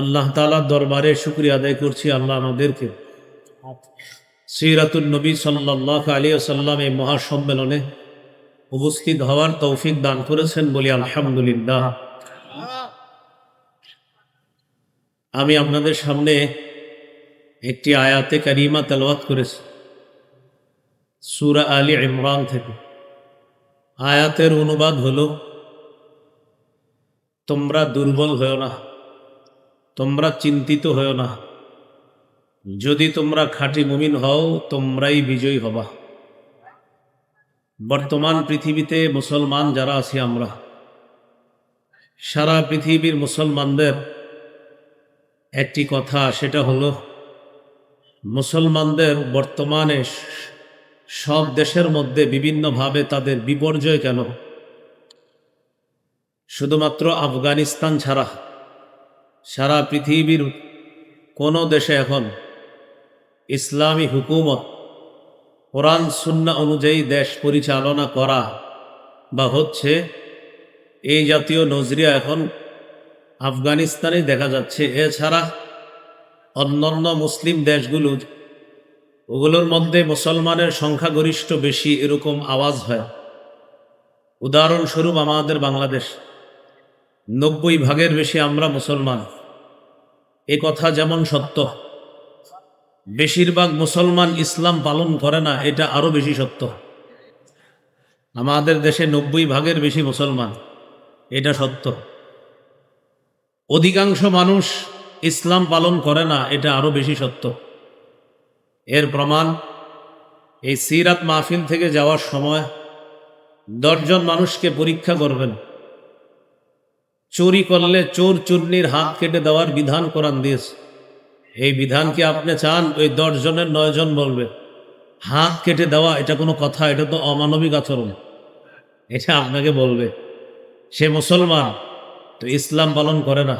আল্লাহ তালার দরবারে শুক্রিয়া আদায় করছি, আল্লাহ আমাদেরকে। সিরাতুল নবী সাল্লাহ আলী সাল্লাম এই মহাসম্মেলনে উপস্থিত হওয়ার তৌফিক দান করেছেন বলি আলহামদুলিল্লাহ। আমি আপনাদের সামনে একটি আয়াতে কারিমা তেলওয়াত করেছি, সুরা আলী ইমরান থেকে। আয়াতের অনুবাদ হলো, তোমরা দুর্বল হও না। তোমরা চিন্তিত হও না। যদি তোমরা খাঁটি মুমিন হও, তোমরাই বিজয়ী হবা। বর্তমান পৃথিবীতে মুসলমান যারা আছি আমরা, সারা পৃথিবীর মুসলমানদের একটি কথা, সেটা হলো, মুসলমানদের বর্তমানে সব দেশের মধ্যে বিভিন্নভাবে তাদের বিপর্যয় কেন? শুধুমাত্র আফগানিস্তান ছাড়া। সারা পৃথিবীর কোনো দেশে এখন ইসলামী হুকুমত, কোরআন, সুন্না অনুযায়ী দেশ পরিচালনা করা বা হচ্ছে এই জাতীয় নজরিয়া এখন আফগানিস্তানে দেখা যাচ্ছে। এছাড়া অন্যান্য মুসলিম দেশগুলো, ওগুলোর মধ্যে মুসলমানের সংখ্যাগরিষ্ঠ বেশি এরকম আওয়াজ হয়। উদাহরণস্বরূপ আমাদের বাংলাদেশ। নব্বই ভাগের বেশি আমরা মুসলমান। এ কথা যেমন সত্য, বেশিরভাগ মুসলমান ইসলাম পালন করে না, এটা আরও বেশি সত্য। আমাদের দেশে নব্বই ভাগের বেশি মুসলমান, এটা সত্য। অধিকাংশ মানুষ ইসলাম পালন করে না, এটা আরও বেশি সত্য। এর প্রমাণ, এই সিরাত মাহফিল থেকে যাওয়ার সময় দশজন মানুষকে পরীক্ষা করবেন। চুরি করলে চোর চূর্ণির হাত কেটে দেওয়ার বিধান কোরআন দিয়েছে। এই বিধান কি আপনি চান? ওই দশজনের নয়জন বলবে, হাত কেটে দেওয়া, এটা কোনো কথা, এটা তো অমানবিক আচরণ। এটা আপনাকে বলবে, সে মুসলমান, তো ইসলাম পালন করে না।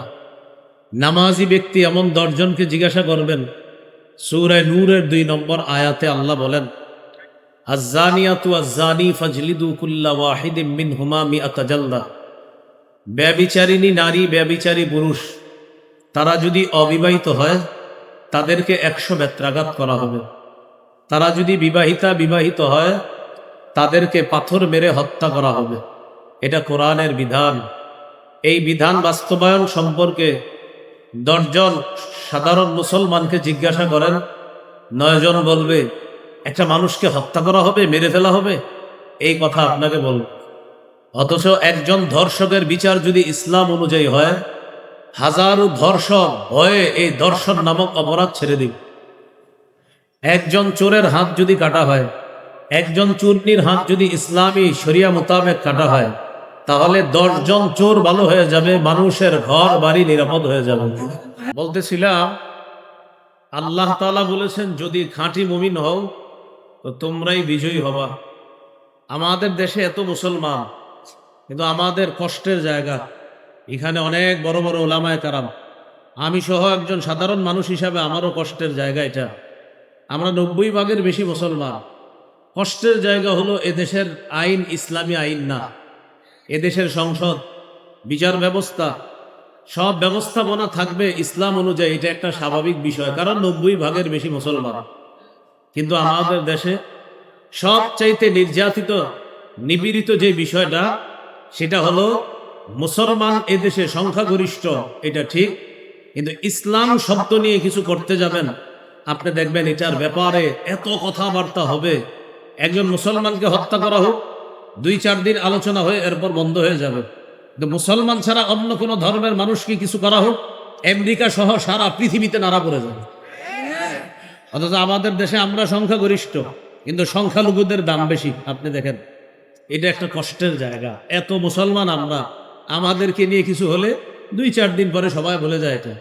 নামাজি ব্যক্তি এমন দশজনকে জিজ্ঞাসা করবেন সুরায় নূরের দুই নম্বর আয়াতে আল্লাহ বলেন আজানিয়াতু আজানি ফাজলিদু কুল্লা ওয়াহিদিম মিন হুমা মিআতা জালদা। ব্যবিচারিণী নারী, ব্যবিচারী পুরুষ, তারা যদি অবিবাহিত হয়, তাদেরকে একশো ব্যত্রাঘাত করা হবে। তারা যদি বিবাহিতা বিবাহিত হয়, তাদেরকে পাথর মেরে হত্যা করা হবে। এটা কোরআনের বিধান। এই বিধান বাস্তবায়ন সম্পর্কে দশজন সাধারণ মুসলমানকে জিজ্ঞাসা করেন, নয়জন বলবে, একটা মানুষকে হত্যা করা হবে, মেরে ফেলা হবে? এই কথা আপনাকে বলব। অথচ একজন ধর্ষকের বিচার যদি ইসলাম অনুযায়ী হয়, হাজারো ধর্ষক ভয়ে এই দর্শন নামক অপরাধ ছেড়ে দিন একজন চোরের হাত যদি কাটা হয়, একজন চূর্ণির হাত যদি ইসলামী শরিয়া মোতাবেক কাটা হয়, তাহলে দশজন চোর ভালো হয়ে যাবে, মানুষের ঘর বাড়ি নিরাপদ হয়ে যাবে। বলতেছিলাম, আল্লাহ তালা বলেছেন, যদি খাঁটি মুমিন হও, তো তোমরাই বিজয়ী হবা। আমাদের দেশে এত মুসলমান কিন্তু আমাদের কষ্টের জায়গা। এখানে অনেক বড় বড় ওলামায় কারাম। আমি সহ একজন সাধারণ মানুষ হিসাবে আমারও কষ্টের জায়গা এটা। আমরা নব্বই ভাগের বেশি মুসলমান। কষ্টের জায়গা হলো এদেশের আইন, ইসলামী আইন না। এদেশের সংসদ, বিচার ব্যবস্থা, সব ব্যবস্থাপনা থাকবে ইসলাম অনুযায়ী, এটা একটা স্বাভাবিক বিষয়, কারণ নব্বই ভাগের বেশি মুসলমান। কিন্তু আমাদের দেশে সবচাইতে নির্যাতিত, নিপীড়িত যে বিষয়টা সেটা হলো মুসলমান এদেশে সংখ্যাগরিষ্ঠ, এটা ঠিক। কিন্তু ইসলাম শব্দ নিয়ে কিছু করতে যাবেন, আপনি দেখবেন এটার ব্যাপারে এত কথাবার্তা হবে। একজন মুসলমানকে হত্যা করা হোক, দুই চার দিন আলোচনা হয়ে এরপর বন্ধ হয়ে যাবে। কিন্তু মুসলমান ছাড়া অন্য কোনো ধর্মের মানুষকে কিছু করা হোক, আমেরিকা সহ সারা পৃথিবীতে নাড়া পড়ে যাবে। অথচ আমাদের দেশে আমরা সংখ্যাগরিষ্ঠ, কিন্তু সংখ্যালঘুদের দাম বেশি, আপনি দেখেন। এটা একটা কষ্টের জায়গা। এত মুসলমান আমরা, আমাদেরকে নিয়ে কিছু হলে দুই চার দিন পরে সবাই বলে যায় এটা।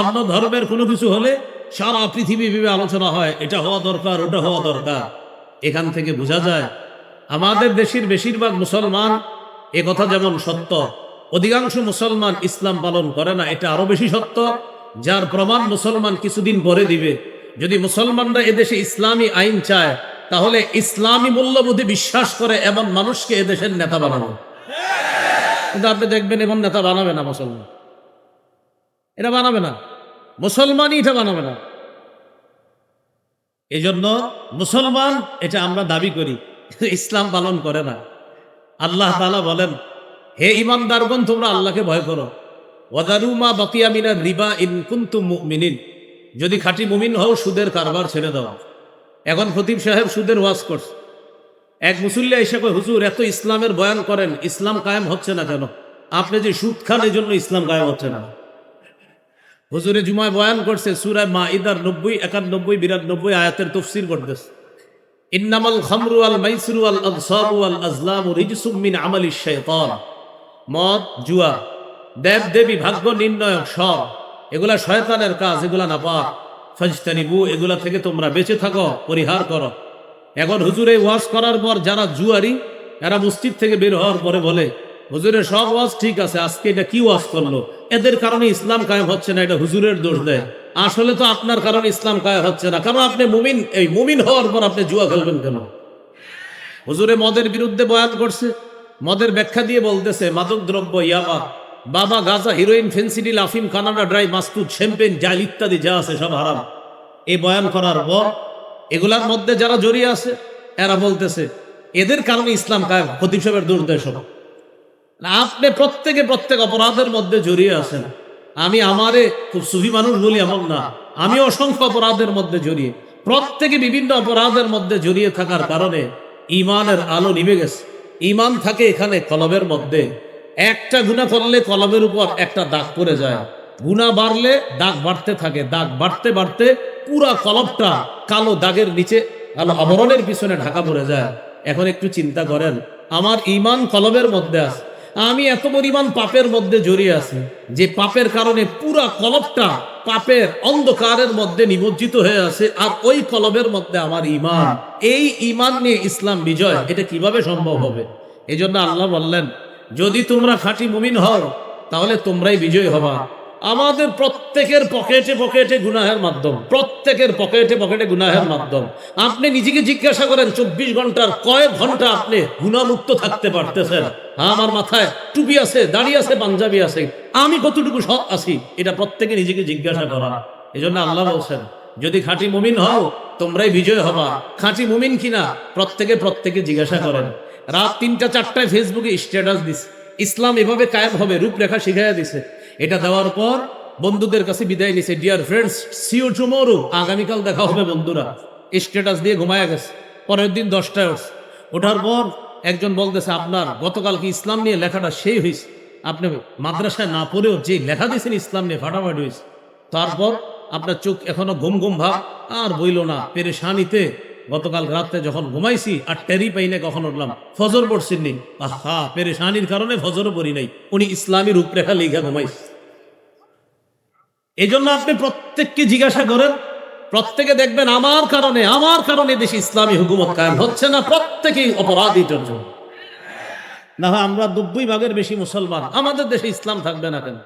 অন্য ধর্মের কোনো কিছু হলে সারা পৃথিবী ভেবে আলোচনা হয়, এটা হওয়া দরকার, ওটা হওয়া দরকার। এখান থেকে বোঝা যায়, আমাদের দেশের বেশিরভাগ মুসলমান এ কথা যেমন সত্য, অধিকাংশ মুসলমান ইসলাম পালন করে না, এটা আরও বেশি সত্য, যার প্রমাণ মুসলমান কিছুদিন পরে দিবে। যদি মুসলমানরা এদেশে ইসলামী আইন চায় তাহলে ইসলামী মূল্যবোধে বিশ্বাস করে এমন মানুষকে এদেশের নেতা বানানো কিন্তু আপনি দেখবেন এমন নেতা বানাবে না মুসলমান। এটা বানাবে না। মুসলমানই এটা বানাবে না। এই জন্য মুসলমান এটা আমরা দাবি করি ইসলাম পালন করে না। আল্লাহ তালা বলেন, হে ইমান ইমানদারগণ তোমরা আল্লাহকে ভয় করো। ওয়াদারুমা বাকিয়া মিনার রিবা ইন কুনতুম মুমিনিন। যদি খাঁটি মুমিন হও, সুদের কারবার ছেড়ে দাও। এখন খতিব সাহেব সুদের ওয়াজ করছে। এক মুসল্লি এসে কয়, হুজুর, এত ইসলামের বয়ান করেন, ইসলাম কায়েম হচ্ছে না কেন? আপনি যে সুদ খান এই জন্য ইসলাম কায়েম হচ্ছে না। হুজুরে জুমায় বয়ান করছে সুরায় মা ইদার নব্বই, একানব্বই, বিরানব্বই আয়াতের তফসির করতেছে। ইন্নামাল খামরু আল মাইসরু আল আনসারু আল আজলামু রিজসুম মিন আমালি মদ, জুয়া দেব দেবী ভাগ্য নির্ণয়ক সব, এগুলা শয়তানের কাজ, এগুলা না পাক ফাজতানিবু, এগুলা থেকে তোমরা বেঁচে থাকো, পরিহার করো। এখন হুজুরে ওয়াজ করার পর যারা জুয়ারি, এরা মসজিদ থেকে বের হওয়ার পরে বলে হুজুরের সব ওয়াজ ঠিক আছে, আজকে এটা কি ওয়াজ করল? এদের কারণে ইসলাম কায়েম হচ্ছে না, এটা হুজুরের দোষ দেয়। আসলে তো আপনার কারণে ইসলাম কায়েম হচ্ছে না, কারণ আপনি মুমিন, এই মুমিন হওয়ার পর আপনি জুয়া খেলবেন কেন? হুজুরে মদের বিরুদ্ধে বয়ান করছে, মদের ব্যাখ্যা দিয়ে বলতেছে মাদক দ্রব্য ইয়াবা বাবা গাজা হিরোইন ফেন্সিডিল আফিম কানাডা ড্রাই মাস্তুদ শ্যাম্পেন জাল ইত্যাদি যা আছে সব হারাম। এই বয়ান করার পর এগুলার মধ্যে যারা জড়িয়ে আছে, এরা বলতেছে, এদের কারণে ইসলাম কায়েম খতিব সাহেবের দুর্দেশ। আপনি প্রত্যেকে প্রত্যেক অপরাধের মধ্যে জড়িয়ে আছেন। আমি আমারে খুব সুফি মানুষ বলি এমন না। আমি অসংখ্য অপরাধের মধ্যে জড়িয়ে, প্রত্যেকে বিভিন্ন অপরাধের মধ্যে জড়িয়ে থাকার কারণে ইমানের আলো নিভে গেছে। ইমান থাকে এখানে কলমের মধ্যে। একটা গুণা করলে কলমের উপর একটা দাগ পড়ে যায়। গুণা বাড়লে দাগ বাড়তে থাকে। দাগ বাড়তে বাড়তে পুরা কলমটা কালো দাগের নিচে, কালো আবরণের পিছনে ঢাকা পড়ে যায়। এখন একটু চিন্তা করেন, আমার ইমান কলমের মধ্যে আছে। আমি এত পরিমাণ পাপের মধ্যে জড়িয়ে আছি যে পাপের কারণে পুরা কলবটা পাপের অন্ধকারের মধ্যে নিমজ্জিত হয়ে আছে আর ওই কলবের মধ্যে আমার ইমান এই ইমান নিয়ে ইসলাম বিজয়, এটা কীভাবে সম্ভব হবে? এই জন্য আল্লাহ বললেন যদি তোমরা খাঁটি মুমিন হও, তাহলে তোমরাই বিজয় হবা। আমাদের প্রত্যেকের পকেটে পকেটে গুনাহের মাধ্যম, প্রত্যেকের পকেটে পকেটে গুনাহের মাধ্যম। আপনি নিজেকে জিজ্ঞাসা করেন, চব্বিশ ঘণ্টার কয়েক ঘণ্টা আপনি গুণামুক্ত থাকতে পারতেছেন? আমার মাথায় টুপি আছে দাঁড়িয়ে আছে, পাঞ্জাবি আছে। আমি কতটুকু সৎ আছি? এটা প্রত্যেকে নিজেকে জিজ্ঞাসা করা। এই জন্য আল্লাহ বলছেন, যদি খাঁটি মুমিন হও, তোমরাই বিজয় হবা। খাঁটি মুমিন কিনা? প্রত্যেকে প্রত্যেকে জিজ্ঞাসা করেন। রাত তিনটা, চারটায় ফেসবুকে স্ট্যাটাস দিস ইসলাম এভাবে কায়েম হবে, রূপরেখা শিখাইয়া দিছে। এটা দেওয়ার পর বন্ধুদের কাছে বিদায় নিছে। ডিয়ার ফ্রেন্ডস সিও টুমোরো আগামীকাল দেখা হবে বন্ধুরা। স্ট্যাটাস দিয়ে ঘুমায়া গেছে। পরের দিন দশটায় ওঠার পর একজন বলতেছে, আপনার গতকাল কি ইসলাম নিয়ে লেখাটা সেই হয়েছে আপনি মাদ্রাসায় না পড়েও যে লেখা দিয়েছেন, ইসলাম নিয়ে ফাটাফাটি হয়েছে তারপর আপনার চোখ এখনও ঘুম ঘুম ভাব, আর বইল না। পেরেশানিতে গতকাল রাতে যখন ঘুমাইছি আর টেরি পাই না কখন উঠলাম? ফজর পড়ছেননি আহা, পেরেশানির কারণে ফজরও পড়ি নাই। উনি ইসলামী রূপরেখা লিখা ঘুমাইছে। এই জন্য আপনি প্রত্যেককে জিজ্ঞাসা করেন, প্রত্যেকে দেখবেন আমার কারণে আমার কারণে দেশে ইসলামী হুকুমত কায়েম হচ্ছে না, প্রত্যেকেই অপরাধীটার জন্য। না হয় আমরা নব্বই ভাগের বেশি মুসলমান, আমাদের দেশে ইসলাম থাকবে না কেন?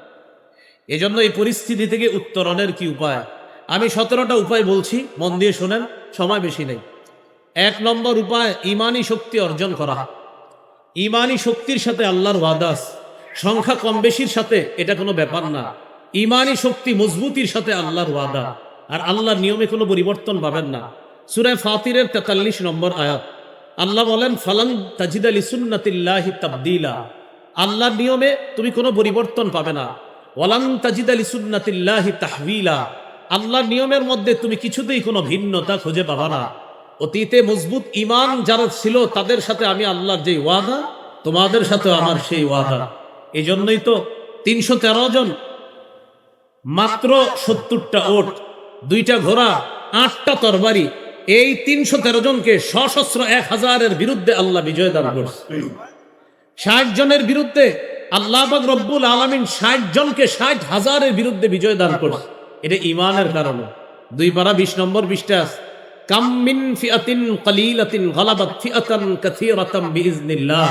এই জন্য এই পরিস্থিতি থেকে উত্তরণের কি উপায়? আমি সতেরোটা উপায় বলছি, মন দিয়ে শোনেন, সময় বেশি নেই। এক নম্বর উপায়, ইমানি শক্তি অর্জন করা। ইমানি শক্তির সাথে আল্লাহর ওয়াদাস সংখ্যা কম বেশির সাথে এটা কোনো ব্যাপার না। ইমানি শক্তি মজবুতির সাথে আল্লাহর ওয়াদা। আর আল্লাহর নিয়মে কোনো পরিবর্তন পাবেন না। সুরায় ফাতিরের তেতাল্লিশ নম্বর আয়াত। আল্লাহ বলেন, ফালান তাজিদ আলী সুন্নাতিল্লাহি তাবদিলা। আল্লাহর নিয়মে তুমি কোনো পরিবর্তন পাবে না। ওয়ালান তাজিদ আলী সুন্নাতিল্লাহি তাহবিলা। আল্লাহর নিয়মের মধ্যে তুমি কিছুতেই কোনো ভিন্নতা খুঁজে পাবা না। অতীতে মজবুত ইমান যারা ছিল, তাদের সাথে আমি আল্লাহর যে ওয়াদা, তোমাদের সাথে আমার সেই ওয়াদা। এই জন্যই তো তিনশো তেরো জন মাত্র সত্তরটা ওট, দুইটা ঘোড়া, আটটা তরবারি, এই তিনশো তেরো জনকে সশস্ত্র এক হাজারের বিরুদ্ধে আল্লাহ বিজয় দান করছে। ষাট জনের বিরুদ্ধে আল্লাহ রব্বুল আলমিন ষাট জনকে ষাট হাজারের বিরুদ্ধে বিজয় দান করছে। এটা ইমানের কারণে। দুই পারা বিশ নম্বর বিশটা আছে। কাম্মিন ফিয়াতিন কালিলাতিন গলাবাত ফিয়াতান কাসীরাতাম বিইজনিল্লাহ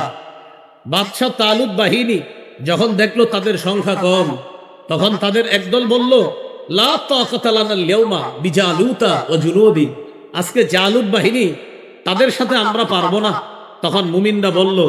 বাদশাহ তালুদ বাহিনী যখন দেখল তাদের সংখ্যা কম, তখন তাদের একদল বলল, লা তাকাতালানাল ইয়াউমা বিজালুতা ওয়া জুনুদি। আজকে জালুদ বাহিনী তাদের সাথে আমরা পারব না। তখন মুমিনরা বলল,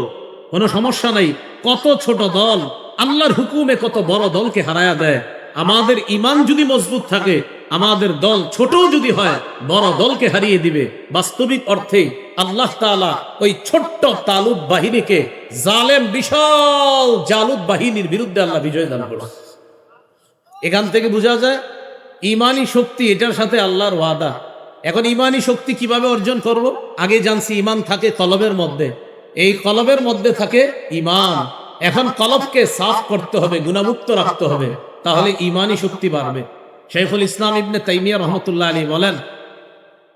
কোনো সমস্যা নাই, কত ছোট দল, আল্লাহর হুকুমে কত বড় দলকে হারায়া দেয়। আমাদের ইমান যদি মজবুত থাকে আমাদের দল ছোট যদি হয়, বড় দলকে হারিয়ে দিবে। বাস্তবিক অর্থে আল্লাহ ওই ছোট্ট তালুদ বাহিনীকে জালেম, বিশাল জালুদ বাহিনীর বিরুদ্ধে আল্লাহ বিজয় দান করবে এখান থেকে বোঝা যায়, ইমানি শক্তি এটার সাথে আল্লাহর ওয়াদা। এখন ইমানি শক্তি কীভাবে অর্জন করব? আগে জানছি ইমান থাকে কলবের মধ্যে। এই কলবের মধ্যে থাকে ইমান। এখন কলবকে সাফ করতে হবে, গুণামুক্ত রাখতে হবে। তাহলে ইমানি শক্তি বাড়বে। শেখুল ইসলাম ইবনে তাইমিয়া রহমতুল্লাহ আলী বলেন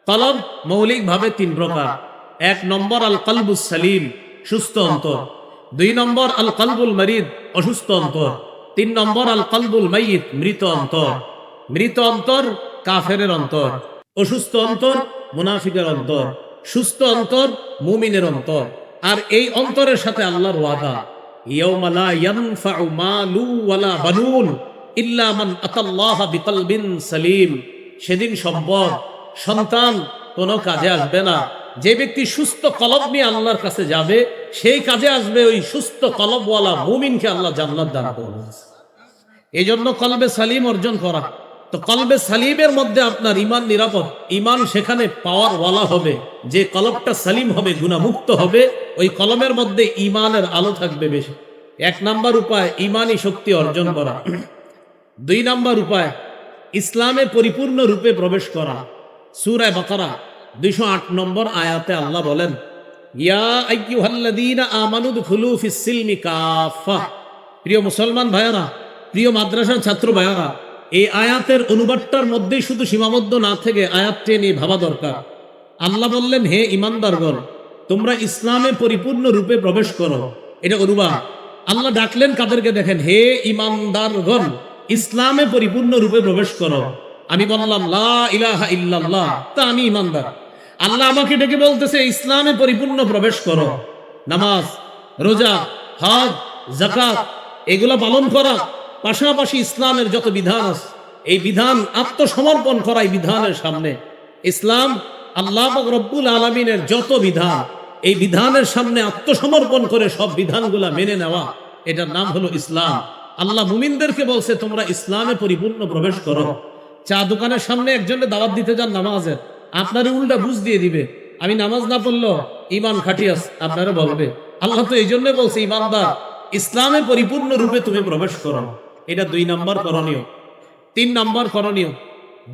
কলব মৌলিকভাবে তিন প্রকার। এক নম্বর আল কলবুস সালিম, সুস্থ অন্তর। দুই নম্বর আল কলবুল মরিদ, অসুস্থ অন্তর। তিন নম্বর আল কলবুল মাইয়িত, মৃত অন্তর। মৃত অন্তর কাফের অন্তর। অসুস্থ অন্তর, মুনাফিকের অন্তর। সুস্থ অন্তর, মুমিনের অন্তর। আর এই অন্তরের সাথে আল্লাহর ওয়াদা, ইয়াউমা লা ইয়ানফাউ মালু ওয়ালা বানুন। ইল্লা মান আতাল্লাহা বিকলবিন সালিম। সেদিন সম্পদ, সন্তান কোনো কাজে আসবে না। যে ব্যক্তি সুস্থ কলব নিয়ে আল্লাহর কাছে যাবে, সেই কাজে আসবে ওই সুস্থ কলবওয়ালা মুমিনকে আল্লাহ জান্নাত দান করবে এই জন্য কলবে সালিম অর্জন করা। তো কলবে সালিমের মধ্যে আপনার ইমান নিরাপদ। ইমান সেখানে পাওয়ার ওয়ালা হবে। যে কলবটা সালিম হবে, গুণামুক্ত হবে, ওই কলমের মধ্যে ইমানের আলো থাকবে বেশি। এক নাম্বার উপায় ইমানি শক্তি অর্জন করা। দুই নম্বর উপায় ইসলামে পরিপূর্ণ রূপে প্রবেশ করা। সুরায় বাকারা, দুইশো আট নম্বর আয়াতে আল্লাহ বলেন প্রিয় মুসলমান ভাইয়ারা, প্রিয় মাদ্রাসার ছাত্র ভাইয়ারা, এই আয়াতের অনুবাদটার মধ্যেই শুধু সীমাবদ্ধ না থেকে আয়াতটি নিয়ে ভাবা দরকার। আল্লাহ বললেন, হে ইমানদারগণ, তোমরা ইসলামে পরিপূর্ণ রূপে প্রবেশ করো। এটা অনুবাদ। আল্লাহ ডাকলেন কাদেরকে দেখেন, হে ইমানদারগণ ইসলামে পরিপূর্ণ রূপে প্রবেশ করো। আমি বললাম, লা ইলাহা ইল্লাল্লাহ। তা আমি ইমানদার। আল্লাহ আমাকে ডেকে বলতেছে, ইসলামে পরিপূর্ণ প্রবেশ করো। নামাজ, রোজা, হজ জাকাত এগুলো পালন করা। পাশাপাশি ইসলামের যত বিধান আছে, এই বিধান আত্মসমর্পণ করা এই বিধানের সামনে। ইসলাম আল্লাহ রব্বুল আলমিনের যত বিধান, এই বিধানের সামনে আত্মসমর্পণ করে সব বিধানগুলা মেনে নেওয়া। এটার নাম হলো ইসলাম। আল্লাহ মুমিনদেরকে বলছে, তোমরা ইসলামে পরিপূর্ণ প্রবেশ করো। চা দোকানের সামনে একজনে দাওয়াত দিতে যান নামাজের। আপনার উল্টা বুঝ দিয়ে দিবে। আমি নামাজ না পড়ল ইমান খাটিয়াস আপনারা বলবে। আল্লাহ তো এই জন্য বলছে, ইমানদার, ইসলামে পরিপূর্ণ রূপে তুমি প্রবেশ করো। এটা দুই নম্বর করণীয়। তিন নম্বর করণীয়,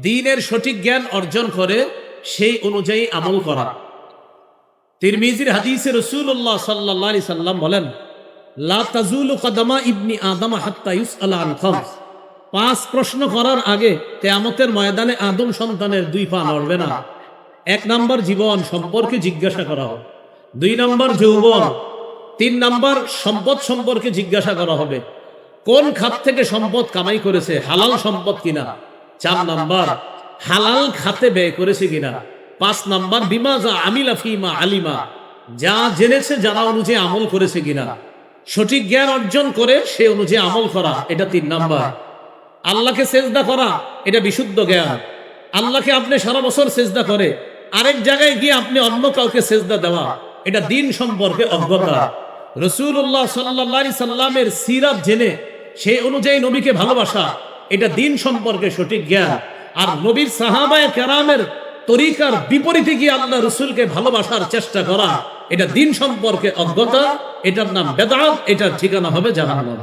দিনের সঠিক জ্ঞান অর্জন করে সেই অনুযায়ী আমল করা। তিরমিজির হাদিসে রসুল্লাহ সাল্লাহ সাল্লাম বলেন লা তাজুলু কদমা ইবনি আদম হাত্তা ইউসআলা আন খামস। পাঁচ প্রশ্ন করার আগে কেয়ামতের ময়দানে আদম সন্তানের দুই পা নড়বে না। এক নাম্বার জীবন সম্পর্কে জিজ্ঞাসা করা হবে। দুই নাম্বার যৌবন, তিন নাম্বার সম্পদ সম্পর্কে জিজ্ঞাসা করা হবে। কোন খাত থেকে সম্পদ কামাই করেছে, হালাল সম্পদ কিনা? চার নাম্বার, হালাল খাতে ব্যয় করেছে কিনা? পাঁচ নাম্বার, বিমা যা আমিলা ফিমা আলিমা, যা জেনেছে যারা অনুযায়ী আমল করেছে কিনা? সঠিক জ্ঞান অর্জন করে সে অনুযায়ী আমল করা, এটা তিন নাম্বার। আল্লাহকে সেজদা করা, এটা বিশুদ্ধ জ্ঞান। আল্লাহকে আপনি সারা বছর সেজদা করে, আরেক জায়গায় গিয়ে আপনি অন্য কাউকে সেজদা দেওয়া, এটা দিন সম্পর্কে অজ্ঞতা। রসুল্লাহ সাল্লা সাল্লামের সিরাত জেনে সেই অনুযায়ী নবীকে ভালোবাসা, এটা দিন সম্পর্কে সঠিক জ্ঞান। আর নবীর সাহাবায় কেরামের তরিকার বিপরীতে গিয়ে আল্লাহ রসুলকে ভালোবাসার চেষ্টা করা, এটা দিন সম্পর্কে অজ্ঞতা, এটার নাম বেদাত, এটার ঠিকানা হবে জাহান্নাম।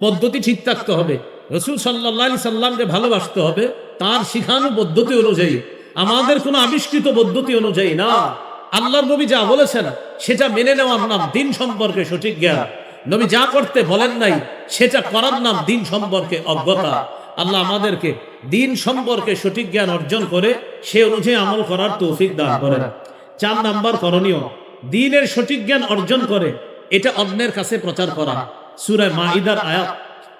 পদ্ধতি ঠিক থাকতে হবে। রসুল সাল্লাহ সাল্লামকে ভালোবাসতে হবে, তার শিখানো পদ্ধতি অনুযায়ী। আমাদের কোনো আবিষ্কৃত পদ্ধতি অনুযায়ী না। আল্লাহর নবী যা বলেছেন, সেটা মেনে নেওয়ার নাম দিন সম্পর্কে সঠিক জ্ঞান। নবী যা করতে বলেন নাই, সেটা করার নাম দিন সম্পর্কে অজ্ঞতা। আল্লাহ আমাদেরকে দিন সম্পর্কে সঠিক জ্ঞান অর্জন করে সে অনুযায়ী আমল করার তৌফিক দান করেন। চার নাম্বার করণীয় দিনের সঠিক জ্ঞান অর্জন করে এটা অন্যের কাছে প্রচার করা। সুরায় আয়াত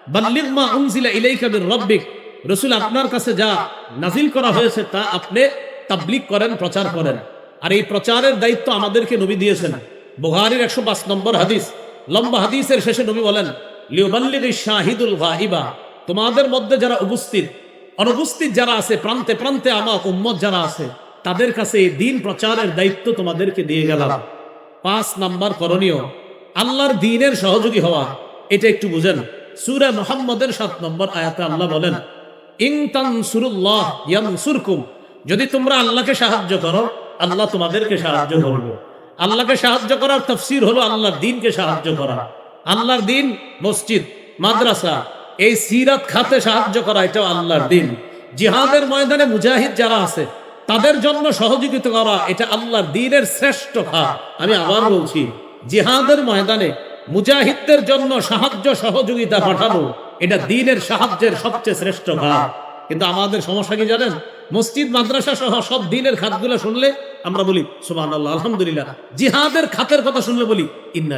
বাল্লিগ মা উনজিলা ইলাইকা মির রাব্বিক রাসূল আপনার কাছে যা নাজিল করা হয়েছে তা আপনি তাবলিগ করেন প্রচার করেন। আর এই প্রচারের দায়িত্ব আমাদেরকে নবী দিয়েছেন। বুখারীর 105 নম্বর হাদিস লম্বা হাদিসের শেষে নবী বলেন লিউবাল্লিগ শাহিদুল গাইবা তোমাদের মধ্যে যারা উপস্থিত, অনুপস্থিত যারা আছে, প্রান্তে প্রান্তে আমার উম্মত যারা আছে, তাদের কাছে এই দিন প্রচারের দায়িত্ব তোমাদেরকে দিয়ে গেলাম। পাঁচ নাম্বার করণীয়, আল্লাহর দিনের সহযোগী হওয়া। এটা একটু বুঝেন। সূরা মুহাম্মদের সাত নম্বর আয়াতে আল্লাহ বলেন, ইন তানসুরুল্লাহ ইয়ানসুরকুম। যদি তোমরা আল্লাহকে সাহায্য করো, আল্লাহ তোমাদেরকে সাহায্য করবে। আল্লাহকে সাহায্য করার তফসির হলো আল্লাহর দিনকে সাহায্য করা। আল্লাহর দিন মসজিদ, মাদ্রাসা এই সিরাত খাতে সাহায্য করা, এটাও আল্লাহর দিন। জিহাদের ময়দানে মুজাহিদ যারা আছে, তাদের জন্য সহযোগিতা করা, এটা আল্লাহর দিনের শ্রেষ্ঠ খাত। আমি আবার বলছি, জিহাদের ময়দানে মুজাহিদদের জন্য সাহায্য, সহযোগিতা পাঠানো, এটা দিনের সাহায্যের সবচেয়ে শ্রেষ্ঠ খাত। কিন্তু আমাদের সমস্যা কি জানেন? মসজিদ, মাদ্রাসা সহ সব দিনের খাতগুলো শুনলে আমরা বলি সুবাহ আলহামদুলিল্লাহ। জিহাদের খাতের কথা শুনলে বলি, ইন্না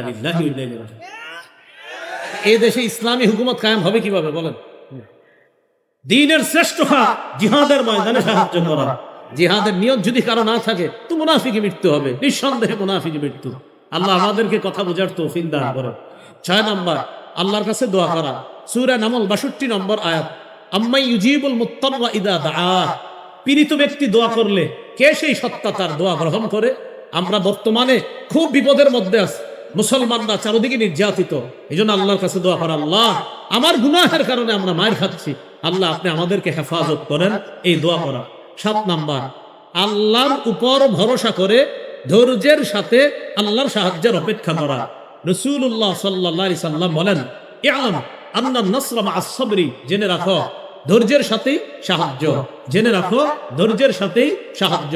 এই দেশে ইসলামী হুকুমত কায়েম হবে কীভাবে? বলেন। দিনের শ্রেষ্ঠ খাত জিহাদের ময়দানে সাহায্য করা জিহাদের নিয়ত যদি কারও না থাকে, তো মুনাফিকে মৃত্যু হবে। নিঃসন্দেহে মুনাফিকে মৃত্যু। আল্লাহ আমাদেরকে কথা বোঝার তৌফিক দান করে ছয় নম্বর, আল্লাহর কাছে দোয়া করা। সূরা নামল বাষট্টি নম্বর আয়াত। আম্মাই ইউজিবুল মুত্তাররা ইদা দাআ। পীড়িত ব্যক্তি দোয়া করলে কে সেই সত্তা তার দোয়া গ্রহণ করে? আমরা বর্তমানে খুব বিপদের মধ্যে আছি। মুসলমানরা চারদিকে নির্যাতিত। এই জন্য আল্লাহর কাছে দোয়া করা, আল্লাহ, আমার গুনাহের কারণে আমরা মায়ের খাচ্ছি। আল্লাহ, আপনি আমাদেরকে হেফাজত করেন। এই দোয়া করা। সাত নাম্বার, আল্লাহর উপর ভরসা করে ধৈর্যের সাথে আল্লাহর সাহায্যের অপেক্ষা করা। রসুল্লাহ সাল্লাহ সাল্লাম বলেন ইয়াম আন্না নসরা মা আসবরি জেনে রাখো, ধৈর্যের সাথেই সাহায্য। জেনে রাখো, ধৈর্যের সাথেই সাহায্য।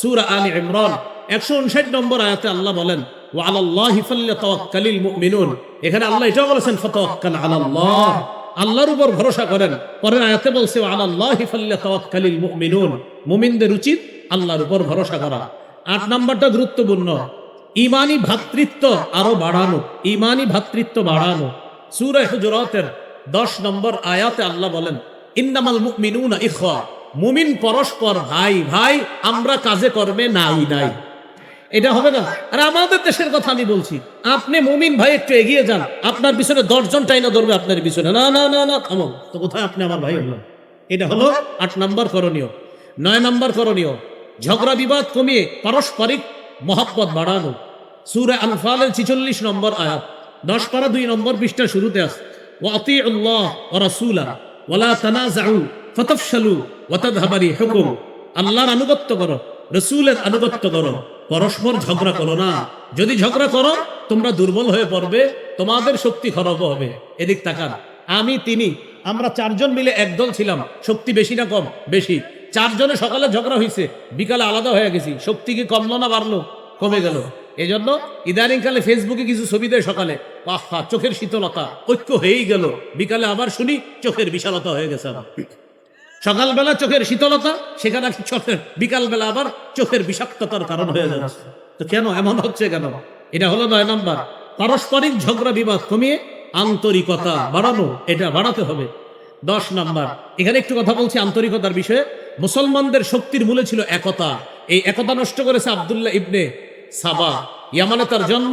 সূরা আলী ইমরান, একশো উনষাট নম্বর আয়াতে আল্লাহ বলেন ওয়া আলাল্লাহি ফাল্যাতাওয়াক্কালিল মুমিনুন। এখানে আল্লাহ এটাও বলেছেন, ফাতাওয়াক্কাল আলাল্লাহ আল্লাহর উপর ভরসা করেন। পরের আয়াতে বলছে, ওয়া আলাল্লাহি ফাল্যাতাওয়াক্কালিল মুমিনুন মুমিনদের উচিত আল্লাহর উপর ভরসা করা। আট নাম্বারটা গুরুত্বপূর্ণ। ইমানি ভাতৃত্ব আরও বাড়ানো। ইমানি ভ্রাতৃত্ব বাড়ানো। সূরা হুজুরাতের দশ নম্বর আয়াতে আল্লাহ বলেন, ইন্নামাল মুমিনুনা ইখওয়া মুমিন পরস্পর ভাই ভাই আমরা কাজে কর্মে নাই নাই। এটা হবে না। আর আমাদের দেশের কথা আমি বলছি, আপনি মুমিন ভাই একটু এগিয়ে যান, আপনার পিছনে দশজন টাইনা ধরবে আপনার পিছনে। না না না না থামো তো কোথায় আপনি আমার ভাই? হলেন এটা হলো আট নম্বর করণীয়, নয় নম্বর করণীয়, ঝগড়া বিবাদ কমিয়ে পারস্পরিক মহব্বত বাড়ানো। সুরে আনফালের ছিচল্লিশ নম্বর আয়াত, দশ পারা দুই নম্বর পৃষ্ঠা শুরুতে আছে ওয়াতি আল্লাহ ও রাসূলা ওয়ালা তানাজাউ ফাতাফশালু ওয়া তাযহাবা রিহুকুম আল্লাহর আনুগত্য করো, রসুলের আনুগত্য করো। পরস্পর ঝগড়া করো না। যদি ঝগড়া করো, তোমরা দুর্বল হয়ে পড়বে, তোমাদের শক্তি খরব হবে। এদিক তাকান। আমি, তিনি, আমরা চারজন মিলে একদল ছিলাম। শক্তি বেশি না কম? বেশি। চারজনে সকালে ঝগড়া হয়েছে বিকালে আলাদা হয়ে গেছি। শক্তি কি কমলো না বাড়লো? কমে গেল। এই জন্য ইদানিংকালে ফেসবুকে কিছু ছবি দেয় সকালে। আহা, চোখের শীতলতা। ঐক্য হয়েই গেল। বিকালে আবার শুনি, চোখের বিশালতা হয়ে গেছে আমার। সকালবেলা চোখের শীতলতা, সেখানে চোখের, বিকালবেলা আবার চোখের বিষাক্ততার কারণ হয়ে যাচ্ছে। তো কেন এমন হচ্ছে কেন? এটা হলো নয় নম্বর। পারস্পরিক ঝগড়া বিবাদ কমিয়ে আন্তরিকতা বাড়ানো, এটা বাড়াতে হবে। দশ নম্বর। এখানে একটু কথা বলছি আন্তরিকতার বিষয়ে। মুসলমানদের শক্তির মূলে ছিল একতা। এই একতা নষ্ট করেছে আবদুল্লাহ ইবনে সাবা। ইয়ামানে তার জন্ম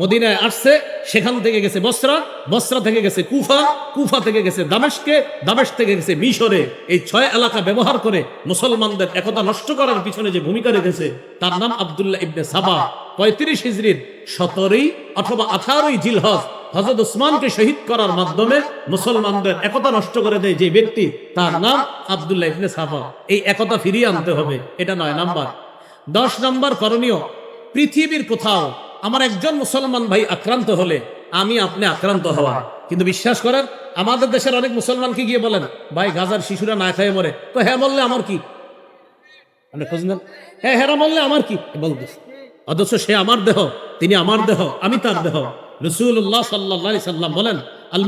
মদিনায় আসছে, সেখান থেকে গেছে বসরা বসরা থেকে গেছে কুফা কুফা থেকে গেছে দামেশকে, দামেশ থেকে গেছে মিশরে। এই ছয় এলাকা ব্যবহার করে মুসলমানদের একতা নষ্ট করার পিছনে যে ভূমিকা রেখেছে, তার নাম আবদুল্লাহ ইবনে সাবা। পঁয়ত্রিশ হিজড়ির সতেরোই অথবা আঠারোই জিলহজ হজরত উসমানকে শহীদ করার মাধ্যমে মুসলমানদের একতা নষ্ট করে দেয় যে ব্যক্তি, তার নাম আবদুল্লাহ ইবনে সাবা। এই একতা ফিরিয়ে আনতে হবে, এটা নয় নাম্বার। দশ নাম্বার করণীয় পৃথিবীর কোথাও আমার একজন মুসলমান ভাই আক্রান্ত হলে আমি আপনি আক্রান্ত হওয়া। কিন্তু বিশ্বাস করেন, আমাদের দেশের অনেক মুসলমানকে গিয়ে বলেন, ভাই, গাজার শিশুরা না খায় মরে। তো হ্যাঁ বললে আমার কি? খোঁজ নেন। হ্যাঁ হেরা বললে আমার কি? বলতেছে অথচ সে আমার দেহ, তিনি আমার দেহ, আমি তার দেহ। রসুল্লাহ সাল্লাহ সাল্লাম বলেন, আল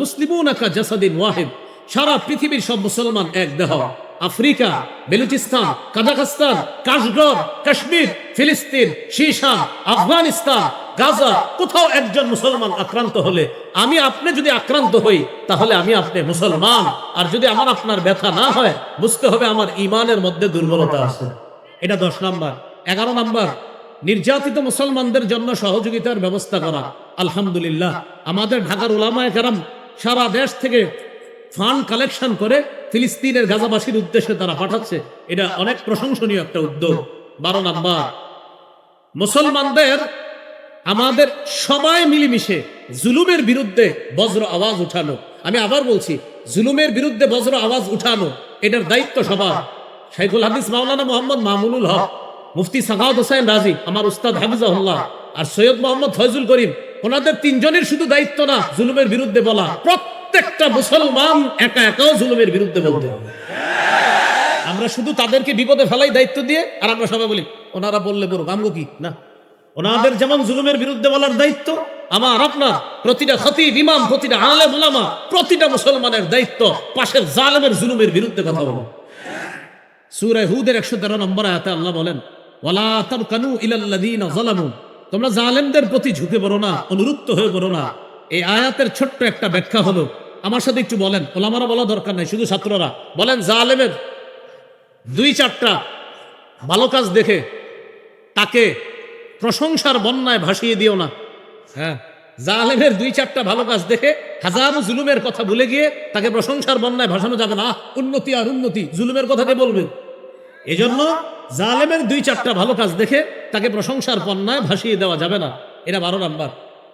ওয়াহিদ। সারা পৃথিবীর সব মুসলমান এক দেহ। Africa, Balochistan, Kazakhstan Kashgar Kashmir, ফিলিস্তিন শীশান আফগানিস্তান, গাজা, কোথাও একজন মুসলমান আক্রান্ত হলে আমি আপনি যদি আক্রান্ত হই, তাহলে আমি আপনি মুসলমান। আর যদি আমার আপনার ব্যথা না হয়, বুঝতে হবে আমার ইমানের মধ্যে দুর্বলতা আছে। এটা দশ নাম্বার। এগারো নাম্বার, নির্যাতিত মুসলমানদের জন্য সহযোগিতার ব্যবস্থা করা। আলহামদুলিল্লাহ, আমাদের ঢাকার ওলামায় কারাম সারা দেশ থেকে ফান্ড কালেকশন করে ফিলিস্তিনের গাজাবাসীর উদ্দেশ্যে তারা পাঠাচ্ছে, এটা অনেক প্রশংসনীয় একটা উদ্যোগ। বারো নাম্বার, মুসলমানদের, আমাদের সবাই মিলেমিশে জুলুমের বিরুদ্ধে বজ্র আওয়াজ উঠানো। আমি আবার বলছি, জুলুমের বিরুদ্ধে বজ্র আওয়াজ উঠানো, এটার দায়িত্ব সবার। শাইখুল হাদিস মাওলানা মোহাম্মদ মামুনুল হক, মুফতি সাকাউদ হোসেন রাজি, আমার উস্তাদ হাফিজাহুল্লাহ আর সৈয়দ মোহাম্মদ ফয়জুল করিম, ওনাদের তিনজনের শুধু দায়িত্ব না, জুলুমের বিরুদ্ধে বলা। প্রত্যেকটা মুসলমান একা একাও জুলুমের বিরুদ্ধে বলতে হবে। আমরা শুধু তাদেরকে বিপদে ফেলাই দায়িত্ব দিয়ে, আর আমরা সবাই বলি, ওনারা বললে বলুক, আমগো কি? না। ওনাদের যেমন জুলুমের বিরুদ্ধে বলার দায়িত্ব, আমার, আপনার, প্রতিটা খতিব, ইমাম, প্রতিটা আলেম ওলামা প্রতিটা মুসলমানের দায়িত্ব পাশের জালেমের জুলুমের বিরুদ্ধে কথা বলো। সূরা হুদের 113 নম্বর আয়াতে আল্লাহ বলেন, ওয়ালা তারকানু ইলাল্লাযীনা যালামু। তোমরা জালেমদের প্রতি ঝুঁকে পড়ো না, অনুরুক্ত হয়ে পড়ো না। এই আয়াতের ছোট্ট একটা ব্যাখ্যা হলো। আমার সাথে একটু বলেন, ওলামারা বলা দরকার নাই, শুধু ছাত্ররা। বলেন, জালেমের দুই চারটা ভালো কাজ দেখে তাকে প্রশংসার বন্যায় ভাসিয়ে দিও না। হ্যাঁ জালেমের দুই চারটা ভালো কাজ দেখে হাজারো জুলুমের কথা ভুলে গিয়ে তাকে প্রশংসার বন্যায় ভাসানো যাবে না। উন্নতি আর উন্নতি, জুলুমের কথা কে বলবে? এজন্য জালেমের দুই চারটা ভালো কাজ দেখে তাকে প্রশংসার বন্যায় ভাসিয়ে দেওয়া যাবে না। এটা বারো নাম্বার।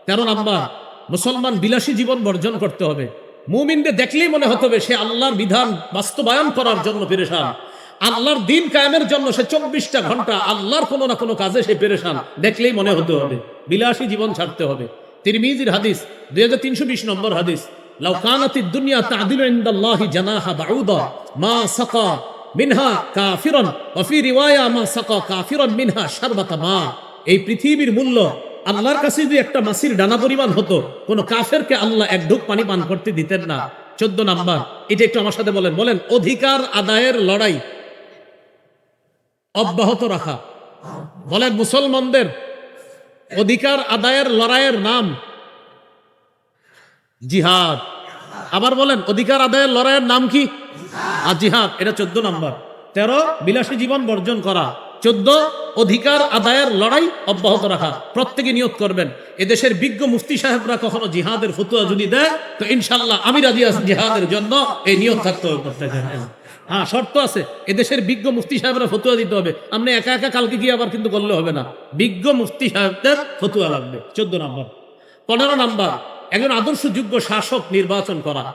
তেরো নাম্বার মুসলমান বিলাসী জীবন বর্জন করতে হবে। মুমিনকে দেখলেই মনে হতে হবে সে আল্লাহর বিধান বাস্তবায়ন করার জন্য পেরেশান। আল্লাহর দিন কায়েমের জন্য সে চব্বিশটা ঘণ্টা আল্লাহর কোনো না কোনো কাজে সে পেরেশান। দেখলেই মনে হতে হবে, বিলাসী জীবন ছাড়তে হবে। তিরমিজির হাদিস, দুই হাজার তিনশো বিশ নম্বর হাদিস, লাউ কানাতি দুনিয়া তাদিলু ইনদাল্লাহি জানাহা বাউদা মা সাকা মিনহা কাফিরন ওয়াফি রিওয়ায়া মা সাকা কাফিরন মিনহা শারবাতা মা। এই পৃথিবীর মূল্য আল্লাহর কাছে যদি একটা মাসির ডানা পরিমাণ হতো, কোন কাফেরকে আল্লাহ এক ঢুক পানি পান করতে দিতেন না। চোদ্দ নাম্বার, এটা একটু আমার সাথে বলেন। বলেন, অধিকার আদায়ের লড়াই অব্যাহত রাখা। বলেন, মুসলমানদের অধিকার আদায়ের লড়াইয়ের নাম জিহাদ। আবার বলেন, অধিকার আদায়ের লড়াইয়ের নাম কি? আর জিহাদ, এটা চোদ্দ নাম্বার। তেরো, বিলাসী জীবন বর্জন করা। চোদ্দ অধিকার আদায়ের লড়াই অব্যাহত রাখা। প্রত্যেকে নিয়োগ করবেন। এদেশের বিজ্ঞ মুফতি সাহেবরা কখনো জিহাদের ফতুয়া যদি দেয়, তো ইনশাল্লাহ আমি রাজি আছি জিহাদের জন্য। এই নিয়োগ থাকতে হবে প্রত্যেকের। হ্যাঁ শর্ত আছে। এদেশের বিজ্ঞ মুফতি সাহেবরা ফতুয়া দিতে হবে। আপনি একা একা কালকে গিয়ে আবার কিন্তু করলে হবে না। বিজ্ঞ মুফতি সাহেবদের ফতুয়া লাগবে। চোদ্দ নম্বর। পনেরো নাম্বার, একজন আদর্শযোগ্য শাসক নির্বাচন করা।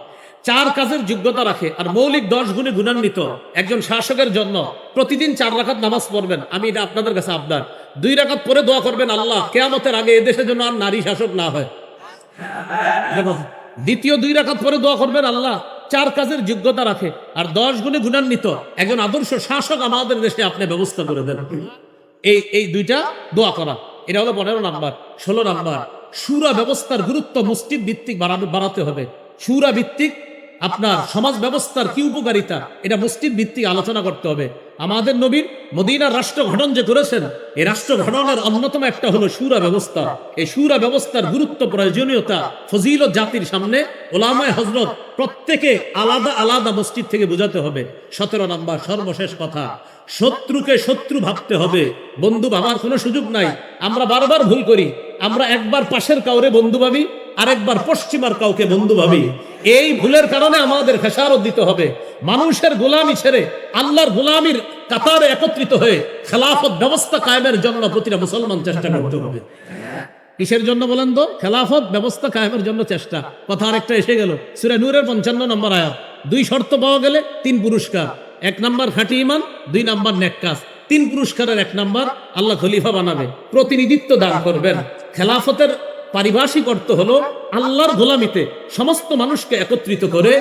চার কাজের যোগ্যতা রাখে আর মৌলিক দশ গুণে গুণান্বিত একজন শাসকের জন্য প্রতিদিন চার রাখাত নামাজ পড়বেন। আমি এটা আপনাদের কাছে আবদার। দুই রাখাত পরে দোয়া করবেন আল্লাহ, কেয়ামতের আগে এদেশের জন্য আর নারী শাসক না হয়। দ্বিতীয় দুই রাখাত পরে দোয়া করবেন আল্লাহ, চার কাজের যোগ্যতা রাখে আর দশ গুণে গুণান্বিত একজন আদর্শ শাসক আমাদের দেশে আপনি ব্যবস্থা করে দেন। এই এই দুইটা দোয়া করা। এটা হলো পনেরো নাম্বার, ষোলো নাম্বার। সুরা ব্যবস্থার গুরুত্ব মসজিদ ভিত্তিক বাড়াতে হবে। সুরা ভিত্তিক আপনার সমাজ ব্যবস্থার কি উপকারিতা? এটা মসজিদ ভিত্তিক আলোচনা করতে হবে। আমাদের নবীর মদিনার রাষ্ট্র গঠন যে করেছেন, এই রাষ্ট্র গঠনের অন্যতম একটা হলো সুরা ব্যবস্থা। এই সুরা ব্যবস্থার গুরুত্ব, প্রয়োজনীয়তা ফজিল জাতির সামনে ওলামায় হজরত প্রত্যেকে আলাদা আলাদা মসজিদ থেকে বোঝাতে হবে। সতেরো নম্বর সর্বশেষ কথা, শত্রুকে শত্রু ভাবতে হবে। বন্ধু ভাবার কোনো সুযোগ নাই। আমরা বারবার ভুল করি। আমরা একবার পাশের কাউরে বন্ধু ভাবি, আরেকবার পশ্চিমার কাউকে বন্ধু ভাবি। এই ভুলের কারণে আমাদের খেসারত দিতে হবে। মানুষের গোলামি ছেড়ে আল্লাহর গোলামির কাতারে একত্রিত হয়ে খেলাফত ব্যবস্থা কায়েমের জন্য প্রতিটা মুসলমান চেষ্টা করতে হবে। কিসের জন্য বলেন তো? খেলাফত ব্যবস্থা কায়েমের জন্য চেষ্টা। কথা আরেকটা এসে গেল। সুরে নূরের পঞ্চান্ন নম্বর আয়াত। দুই শর্ত পাওয়া গেলে তিন পুরস্কার। এক নাম্বার খাঁটি ইমান দুই নাম্বার নেককাস তিন পুরস্কারের এক নাম্বার আল্লাহ খলিফা বানাবে। প্রতিনিধিত্ব দান করবেন। খেলাফতের পারিভাষিক অর্থ হলো আল্লাহর গোলামিতে সমস্ত মানুষকে একত্রিত করে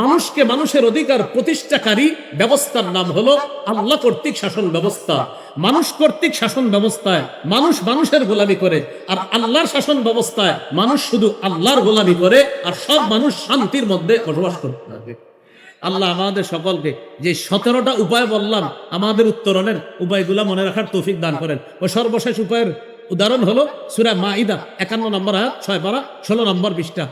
মানুষকে মানুষের অধিকার প্রতিষ্ঠাকারী ব্যবস্থার নাম হলো আল্লাহ কর্তৃক শাসন ব্যবস্থা। মানুষ কর্তৃক শাসন ব্যবস্থায় মানুষ মানুষের গোলামি করে আর আল্লাহর শাসন ব্যবস্থায় মানুষ শুধু আল্লাহর গোলামি করে আর সব মানুষ শান্তির মধ্যে বসবাস করতে থাকে। আল্লাহ আমাদের সকলকে যে সতেরোটা উপায় বললাম, আমাদের উত্তরণের উপায়গুলা মনে রাখার তৌফিক দান করেন। ও সর্বশেষ উপায়ের উদাহরণ হলো সুরা মাইদা একান্ন নম্বর আয়াত, ছয় পারা, ষোলো নম্বর বিশটা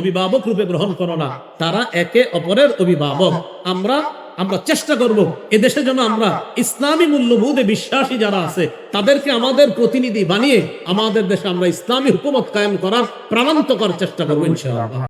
অভিভাবক রূপে গ্রহণ করো না। তারা একে অপরের অভিভাবক। আমরা আমরা চেষ্টা করব এদেশে যেন আমরা ইসলামী মূল্যবোধে বিশ্বাসী যারা আছে, তাদেরকে আমাদের প্রতিনিধি বানিয়ে আমাদের দেশে আমরা ইসলামী হুকুমত কায়েম করার প্রাণান্তকর চেষ্টা করব